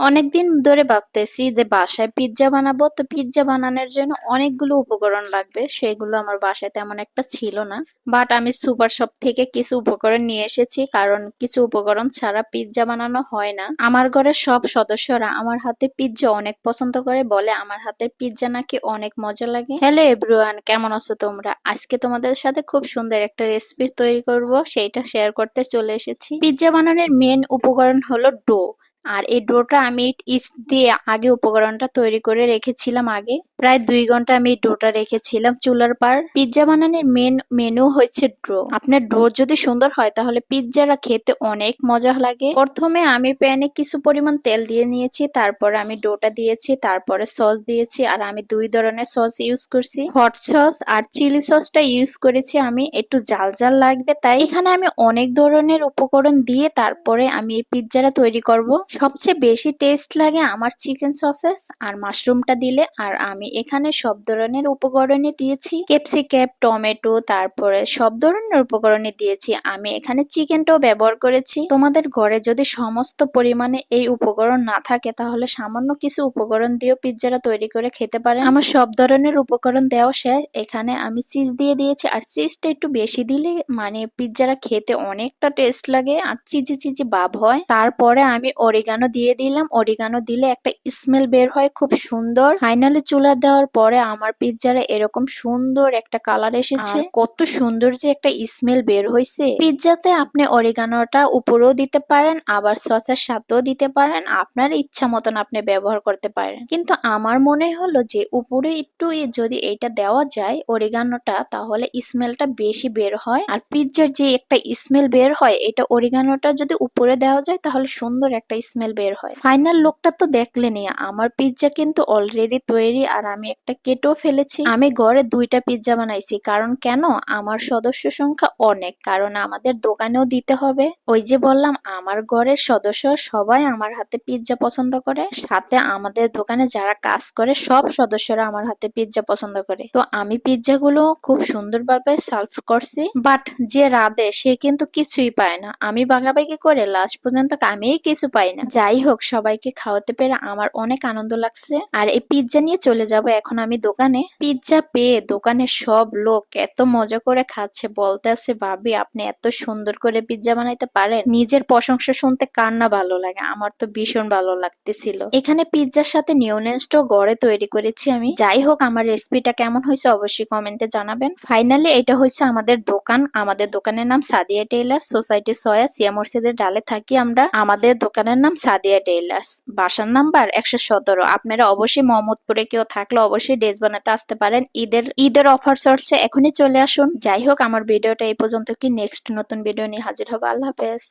অনেকদিন ধরে ভাবতেছি যে বাসায় পিৎজা বানাবো, তো পিৎজা বানানোর জন্য অনেকগুলো উপকরণ লাগবে। সেগুলো আমার বাসায় তেমন একটা ছিল না। বাট আমি সুপার শপ থেকে কিছু উপকরণ নিয়ে এসেছি, কারণ কিছু উপকরণ ছাড়া পিৎজা বানানো হয় না। আমার ঘরের সব সদস্যরা আমার হাতে পিৎজা অনেক পছন্দ করে বলে আমার হাতের পিৎজা নাকি অনেক মজা লাগে। হ্যালো এভরিওয়ান কেমন আছো তোমরা? আজকে তোমাদের সাথে খুব সুন্দর একটা রেসিপি তৈরি করব, সেইটা শেয়ার করতে চলে এসেছি। পিৎজা বানানোর মেন উপকরণ হলো ডো আর এই ডোটা আমি ইস্ট দিয়ে আগে উপকরণটা তৈরি করে রেখেছিলাম আগে। প্রায় দুই ঘণ্টা আমি ডোটা রেখেছিলাম। চুলার পার পিৎজা বানানোর মেন মেনু হচ্ছে ডো আপনার ডো যদি সুন্দর হয়, তাহলে পিৎজাটা খেতে অনেক মজা লাগে। প্রথমে আমি প্যানে কিছু পরিমাণ তেল দিয়ে নিয়েছি, তারপরে আমি ডোটা দিয়েছি, তারপরে সস দিয়েছি, আর আমি দুই ধরনের সস ইউজ করছি। হট সস আর চিলি সসটা ইউজ করেছি আমি। একটু জাল জাল লাগবে, তাই এখানে আমি অনেক ধরনের উপকরণ দিয়ে তারপরে আমি এই পিৎজাটা তৈরি করব। সবচেয়ে বেশি টেস্ট লাগে আমার চিকেন সসেস আর মাশরুমটা দিলে। আর আমি এখানে সব ধরনের উপকরণই দিয়েছি। ক্যাপসিক্যাপ টমেটো, তারপরে সব ধরনের উপকরণই দিয়েছি। আমি এখানে চিকেনটাও ব্যবহার করেছি। তোমাদের ঘরে যদি সমস্ত পরিমাণে এই উপকরণ না থাকে, তাহলে সামান্য কিছু উপকরণ দিয়েও পিৎজাটা তৈরি করে খেতে পারেন। আমার সব ধরনের উপকরণ দেওয়া শেষ। এখানে আমি চিজ দিয়ে দিয়েছি। আর চিজটা একটু বেশি দিলে মানে পিৎজাটা খেতে অনেকটা টেস্ট লাগে। আর চিজি চিজি ভাব হয়। তারপরে আমি অরিগানো দিয়ে দিলাম। অরিগানো দিলে একটা স্মেল বের হয় খুব সুন্দর। ফাইনালি চুলা দেওয়ার পরে আমার পিৎজারে এরকম সুন্দর একটা কালার এসেছে। কত সুন্দর যে একটা স্মেল বের হয়েছে পিৎজাতে আপনি অরিগানোটা উপরেও দিতে পারেন আবার সসের সাথেও দিতে পারেন। আপনার ইচ্ছা মতন আপনি ব্যবহার করতে পারেন। কিন্তু আমার মনে হলো যে উপরে একটু যদি এটা দেওয়া যায় অরিগানোটা তাহলে স্মেলটা বেশি বের হয়। আর পিৎজার যে একটা স্মেল বের হয় এটা অরিগানোটা যদি উপরে দেওয়া যায় তাহলে সুন্দর একটা স্মেল বের হয়। ফাইনাল লুকটা তো দেখলেনই, আমার পিৎজা কিন্তু অলরেডি তৈরি আর আমি একটা কেটেও ফেলেছি। আমি ঘরে দুইটা পিৎজা বানাইছি, কারণ কেন? আমার সদস্য সংখ্যা অনেক, কারণ আমাদের দোকানেও দিতে হবে। ওই যে বললাম, আমার ঘরের সদস্য সবাই আমার হাতে পিৎজা পছন্দ করে, সাথে আমাদের দোকানে যারা কাজ করে, সব সদস্যরা আমার হাতে পিৎজা পছন্দ করে। তো আমি পিৎজা গুলো খুব সুন্দরভাবে সার্ভ করছি বাট যে রাধে, সে কিন্তু কিছুই পায় না। আমি বাগাবাগি করে লাস্ট পর্যন্ত আমিই কিছু পাই না। যাই হোক, সবাইকে খাওয়াতে পেরে আমার অনেক আনন্দ লাগছে। আর এই পিৎজা নিয়ে চলে যাব এখন আমি দোকানে। পিৎজা পেয়ে দোকানে সব লোক এত মজা করে খাচ্ছে। বলতে আছে, ভাবি, আপনি এত সুন্দর করে পিৎজা বানাইতে পারেন। নিজের প্রশংসা শুনতে কার না ভালো লাগে? আমার তো ভীষণ ভালো লাগতেছিল। এখানে পিৎজার সাথে নিউনেস্টও গড়ে তৈরি করেছি আমি। যাই হোক, আমার রেসিপিটা কেমন হয়েছে অবশ্যই কমেন্টে জানাবেন। ফাইনালি এটা হচ্ছে আমাদের দোকান। আমাদের দোকানের নাম সাদিয়া টেইলার সোসাইটি সয়া সিয়া মসজিদের ডালে থাকি আমরা। আমাদের দোকানের নাম সাদিয়া টেইলার্স বাসার নাম্বার একশো সতেরো। আপনারা অবশ্যই মোহাম্মদপুরে কেউ থাকলে অবশ্যই ড্রেস বানাতে আসতে পারেন। ঈদের ঈদের অফার চলছে। এখনই চলে আসুন। যাই হোক, আমার ভিডিওটা এই পর্যন্ত। কি নেক্সট নতুন ভিডিও নিয়ে হাজির হবে? আল্লাহ হাফেজ।